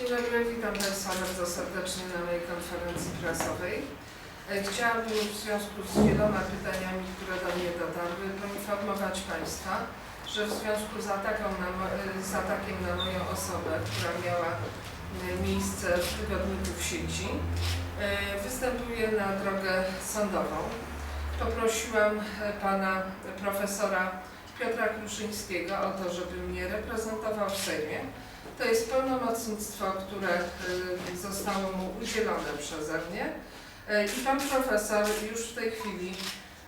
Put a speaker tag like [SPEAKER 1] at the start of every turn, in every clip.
[SPEAKER 1] Dzień dobry, witam Państwa bardzo serdecznie na mojej konferencji prasowej. E, Chciałabym w związku z wieloma pytaniami, które do mnie dotarły, poinformować Państwa, że w związku z, na, e, z atakiem na moją osobę, która miała e, miejsce w tygodniku w sieci, występuję na drogę sądową. Poprosiłam pana profesora Piotra Kruszyńskiego o to, żeby mnie reprezentował w Sejmie. To jest pełnomocnictwo, które y, zostało mu udzielone przeze mnie. Y, I pan profesor już w tej chwili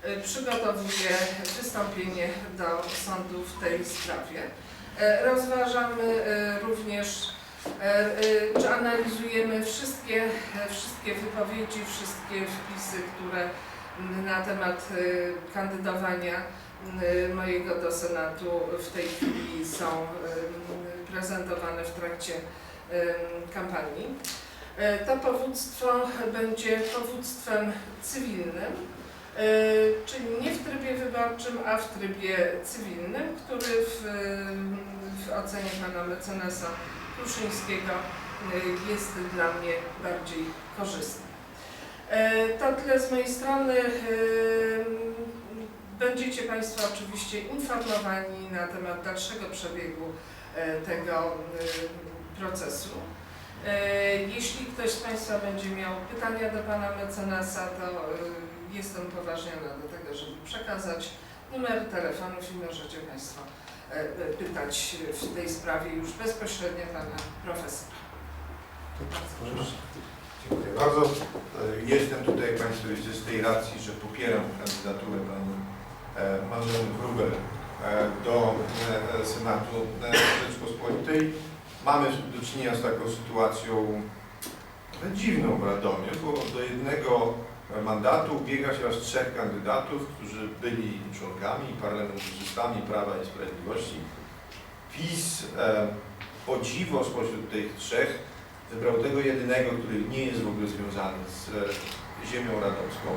[SPEAKER 1] y, przygotowuje wystąpienie do sądu w tej sprawie. Y, Rozważamy y, również, y, czy analizujemy wszystkie, wszystkie wypowiedzi, wszystkie wpisy, które na temat kandydowania mojego do Senatu w tej chwili są prezentowane w trakcie kampanii. Y, To powództwo będzie powództwem cywilnym, y, czyli nie w trybie wyborczym, a w trybie cywilnym, który w, w ocenie pana mecenasa Kruszyńskiego y, jest dla mnie bardziej korzystny. To tyle z mojej strony. Będziecie Państwo oczywiście informowani na temat dalszego przebiegu e, tego e, procesu. E, Jeśli ktoś z Państwa będzie miał pytania do Pana mecenasa, to jestem upoważniona do tego, żeby przekazać numer telefonów i możecie Państwo pytać w tej sprawie już bezpośrednio Pana profesora. Bardzo proszę.
[SPEAKER 2] Dziękuję bardzo. Jestem tutaj, wiecie, z tej racji, że popieram kandydaturę pani e, Marzeny Gruber e, do e, Senatu e, Rzeczpospolitej. Mamy do czynienia z taką sytuacją trochę dziwną w Radomiu, bo do jednego mandatu ubiega się aż trzech kandydatów, którzy byli członkami parlamentarzystami Prawa i Sprawiedliwości. PiS e, o dziwo spośród tych trzech wybrał tego jedynego, który nie jest w ogóle związany z ziemią radomską.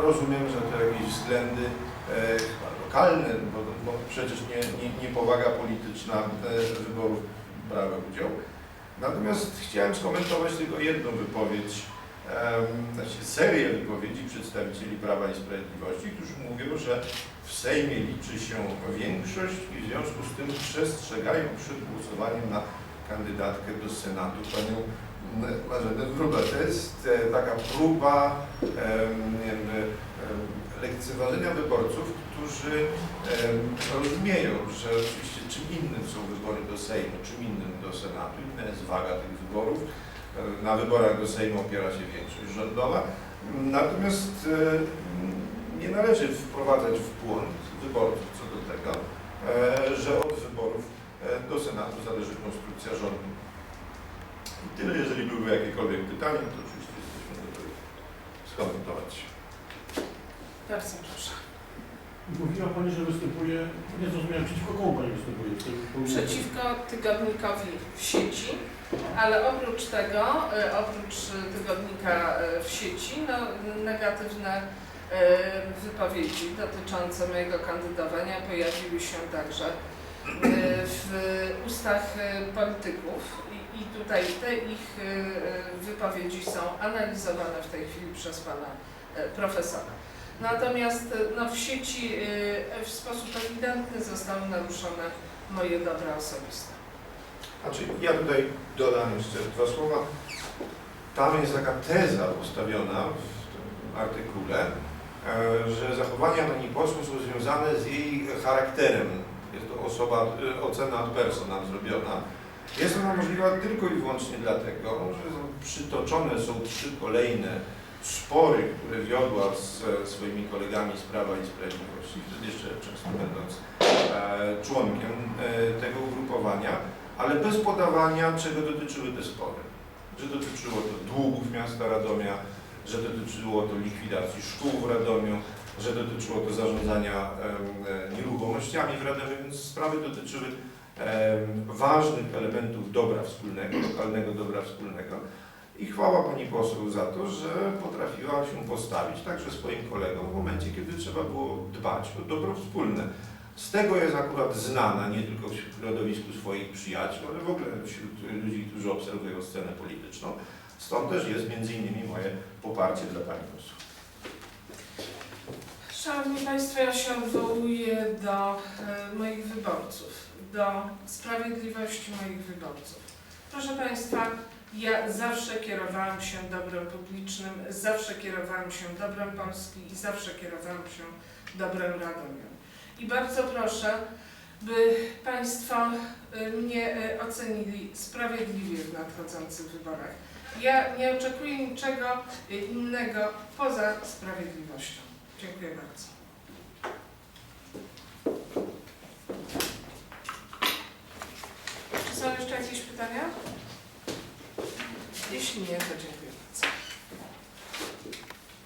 [SPEAKER 2] Rozumiem, że to jakieś względy e, lokalne, bo, bo przecież nie, nie, nie powaga polityczna e, wyborów brała udział. Natomiast chciałem skomentować tylko jedną wypowiedź, znaczy serię wypowiedzi przedstawicieli Prawa i Sprawiedliwości, którzy mówią, że w Sejmie liczy się większość i w związku z tym przestrzegają przed głosowaniem na kandydatkę do Senatu, panią Marzenę Wróbel. To jest e, taka próba wiem, em, lekceważenia wyborców, którzy rozumieją, że oczywiście czym innym są wybory do Sejmu, czym innym do Senatu, inna jest waga tych wyborów. E, Na wyborach do Sejmu opiera się większość rządowa. Natomiast e, nie należy wprowadzać w błąd wyborców co do tego, e, że od wyborów e, do Senatu zależy konstrukcja rządu. I tyle, jeżeli były jakiekolwiek pytania, to oczywiście jesteśmy gotowi skomentować.
[SPEAKER 1] Bardzo proszę.
[SPEAKER 3] Mówiła Pani, że występuje, nie zrozumiałem, przeciwko komu Pani występuje w tym
[SPEAKER 1] Przeciwko tygodnikowi w sieci, ale oprócz tego, e, oprócz tygodnika e, w sieci, no, negatywne wypowiedzi dotyczące mojego kandydowania pojawiły się także w ustach polityków i, tutaj te ich e, wypowiedzi są analizowane w tej chwili przez pana e, profesora. Natomiast e, no, w sieci e, w sposób ewidentny zostały naruszone moje dobra osobiste.
[SPEAKER 2] Znaczy, ja tutaj dodam jeszcze dwa słowa. Tam jest taka teza postawiona w tym artykule, że zachowania pani poseł są związane z jej charakterem. Jest to osoba, ocena ad personam zrobiona. Jest ona możliwa tylko i wyłącznie dlatego, że przytoczone są trzy kolejne spory, które wiodła z swoimi kolegami z Prawa i Sprawiedliwości, wtedy jeszcze często będąc e, członkiem e, tego ugrupowania, ale bez podawania, czego dotyczyły te spory. Że dotyczyło to długów miasta Radomia, że dotyczyło to likwidacji szkół w Radomiu, że dotyczyło to zarządzania e, nieruchomościami w Radomiu, więc sprawy dotyczyły ważnych elementów dobra wspólnego, lokalnego dobra wspólnego. I chwała Pani poseł za to, że potrafiła się postawić także swoim kolegom w momencie, kiedy trzeba było dbać o dobro wspólne. Z tego jest akurat znana nie tylko w środowisku swoich przyjaciół, ale w ogóle wśród ludzi, którzy obserwują scenę polityczną. Stąd też jest między innymi moje poparcie dla Pani poseł.
[SPEAKER 1] Szanowni Państwo, ja się odwołuję do e, moich wyborców, do sprawiedliwości moich wyborców. Proszę Państwa, ja zawsze kierowałam się dobrem publicznym, zawsze kierowałam się dobrem Polski i zawsze kierowałam się dobrem Radomia. I bardzo proszę, by Państwo e, mnie e, ocenili sprawiedliwie w nadchodzących wyborach. Ja nie oczekuję niczego e, innego poza sprawiedliwością. Dziękuję bardzo. Czy są jeszcze jakieś pytania? Jeśli nie, to dziękuję.